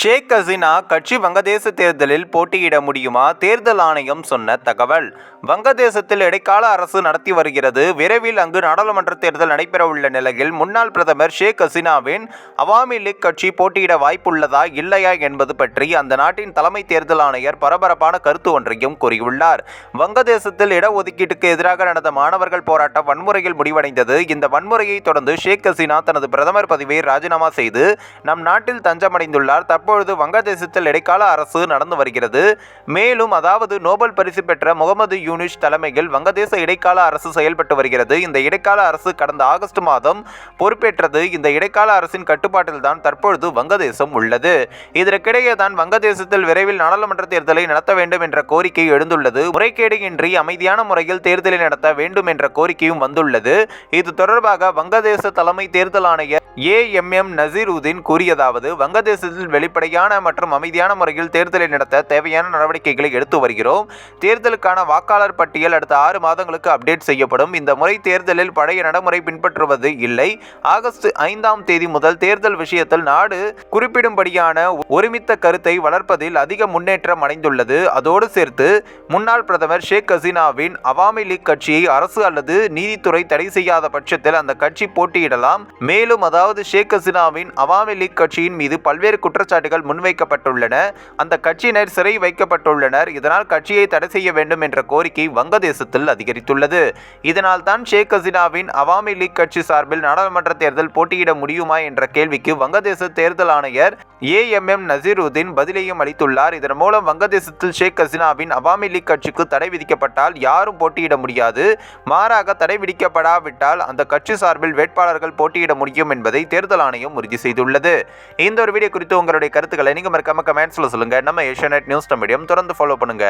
ஷேக் ஹசீனா கட்சி வங்கதேச தேர்தலில் போட்டியிட முடியுமா? தேர்தல் ஆணையம் சொன்ன தகவல். வங்கதேசத்தில் இடைக்கால அரசு நடத்தி வருகிறது. விரைவில் அங்கு நாடாளுமன்ற தேர்தல் நடைபெறவுள்ள நிலையில் முன்னாள் பிரதமர் ஷேக் ஹசீனாவின் அவாமி லீக் கட்சி போட்டியிட வாய்ப்புள்ளதா இல்லையா என்பது பற்றி அந்த நாட்டின் தலைமை தேர்தல் ஆணையர் பரபரப்பான கருத்து ஒன்றையும் கூறியுள்ளார். வங்கதேசத்தில் இடஒதுக்கீட்டுக்கு எதிராக நடந்த மாணவர்கள் போராட்டம் வன்முறையில் முடிவடைந்தது. இந்த வன்முறையை தொடர்ந்து ஷேக் ஹசீனா தனது பிரதமர் பதவியை ராஜினாமா செய்து நம் நாட்டில் தஞ்சமடைந்துள்ளார். தற்பொழுது வங்கதேசத்தில் இடைக்கால அரசு நடந்து வருகிறது. மேலும் அதாவது நோபல் பரிசு பெற்ற முகமது யூனிஷ் தலைமையில் வங்கதேச இடைக்கால அரசு செயல்பட்டு வருகிறது. இந்த இடைக்கால அரசு கடந்த ஆகஸ்ட் மாதம் பொறுப்பேற்றது. இந்த இடைக்கால அரசின் கட்டுப்பாட்டில் தான் தற்பொழுது வங்கதேசம் உள்ளது. இதற்கிடையே தான் வங்கதேசத்தில் விரைவில் நாடாளுமன்ற தேர்தலை நடத்த வேண்டும் என்ற கோரிக்கை எழுந்துள்ளது. முறைகேடு இன்றி அமைதியான முறையில் தேர்தலை நடத்த வேண்டும் என்ற கோரிக்கையும் வந்துள்ளது. இது தொடர்பாக வங்கதேச தலைமை தேர்தல் ஆணையர் ஏ எம் எம் நசீருதீன் கூறியதாவது வங்கதேசத்தில் வெளி வெளிப்படையான மற்றும் அமைதியான முறையில் தேர்தலை நடத்த தேவையான நடவடிக்கைகளை எடுத்து வருகிறோம். தேர்தலுக்கான வாக்காளர் பட்டியல் அடுத்த ஆறு மாதங்களுக்கு அப்டேட் செய்யப்படும். இந்த முறை தேர்தலில் பழைய நடைமுறை பின்பற்றுவது இல்லை. ஆகஸ்ட் ஐந்தாம் தேதி முதல் தேர்தல் விஷயத்தில் நாடு குறிப்பிடும்படியான ஒருமித்த கருத்தை வளர்ப்பதில் அதிக முன்னேற்றம் அடைந்துள்ளது. அதோடு சேர்த்து முன்னாள் பிரதமர் ஷேக் ஹசீனாவின் அவாமி லீக் கட்சியை அரசு அல்லது நீதித்துறை தடை செய்யாத பட்சத்தில் அந்த கட்சி போட்டியிடலாம். மேலும் அதாவது ஷேக் ஹசீனாவின் அவாமி லீக் கட்சியின் மீது பல்வேறு குற்றச்சாட்டு குற்றச்சாட்டுகள் முன்வைக்கப்பட்டுள்ளன. அந்த கட்சியினர் சிறை வைக்கப்பட்டுள்ளனர். இதனால் கட்சியை தடை செய்ய வேண்டும் என்ற கோரிக்கை வங்கதேசத்தில் அதிகரித்துள்ளது. இதனால் தான் ஷேக் ஹசீனாவின் அவாமி லீக் கட்சி சார்பில் நாடாளுமன்ற தேர்தல் போட்டியிட முடியுமா என்ற கேள்விக்கு வங்கதேச தேர்தல் ஆணையர் ஏஎம்எம் நசீருதீன் பதிலையும் அளித்துள்ளார். இதன் மூலம் வங்கதேசத்தில் ஷேக் ஹசீனாவின் அவாமி லீக் கட்சிக்கு தடை விதிக்கப்பட்டால் யாரும் போட்டியிட முடியாது. மாறாக தடை விதிக்கப்படாவிட்டால் அந்த கட்சி சார்பில் வேட்பாளர்கள் போட்டியிட முடியும் என்பதை தேர்தல் ஆணையம் உறுதி செய்துள்ளது. இந்த ஒரு வீடியோ குறித்து உங்களுடைய கருத்துக்களை நீங்க மறக்காம கமெண்ட்ஸில் சொல்லுங்க. நம்ம ஏஷியா நியூஸ் மீடியம் தொடர்ந்து ஃபாலோ பண்ணுங்க.